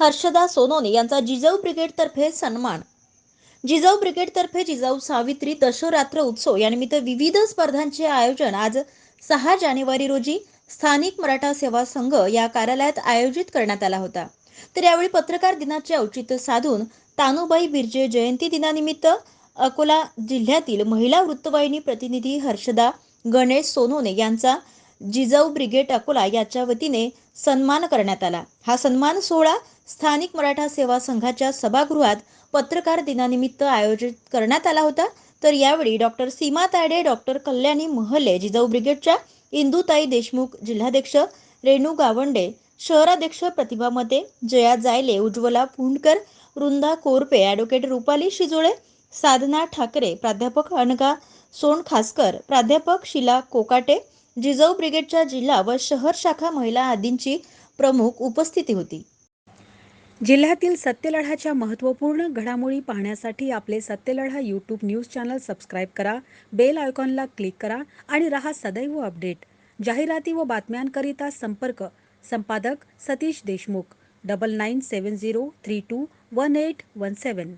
हर्षदा सोनोने यांचा जिजाऊ ब्रिगेडतर्फे सन्मान. जिजाऊ ब्रिगेडतर्फे जिजाऊ सावित्री दशरात्र उत्सव यानिमित्त विविध स्पर्धांचे आयोजन आज सहा जानेवारी रोजी स्थानिक मराठा सेवा संघ या कार्यालयात आयोजित करण्यात आला होता. तर यावेळी पत्रकार दिनाचे औचित्य साधून तानुबाई बिर्जे जयंती दिनानिमित्त अकोला जिल्ह्यातील महिला वृत्तवाहिनी प्रतिनिधी हर्षदा गणेश सोनोने यांचा जिजाऊ ब्रिगेड अकोला याच्या वतीने सन्मान करण्यात आला. हा सन्मान सोहळा स्थानिक मराठा सेवा संघाच्या सभागृहात पत्रकार दिनानिमित्त आयोजित करण्यात आला होता. तर यावेळी डॉक्टर सीमा तायडे डॉक्टर कल्याणी महले जिजाऊ ब्रिगेडच्या इंदुताई देशमुख जिल्हाध्यक्ष रेणू गावंडे शहराध्यक्ष प्रतिभा मते जया जायले उज्ज्वला पुंडकर वृंदा कोरपे ॲडव्होकेट रुपाली शिजोळे साधना ठाकरे प्राध्यापक अनगा सोनखासकर प्राध्यापक शिला कोकाटे जिजाऊ ब्रिगेडच्या जिल्हा व शहर शाखा महिला आदींची प्रमुख उपस्थिती होती. जिल्ह्यातील सत्यलढाच्या महत्त्वपूर्ण घडामोडी पाहण्यासाठी आपले Satyaladha YouTube news channel subscribe करा बेल आयकॉनला क्लिक करा आणि रहा सदैव अपडेट जाहिराती व बातम्यांकरिता संपर्क संपादक Satish Deshmukh double nine seven zero three two one eight one seven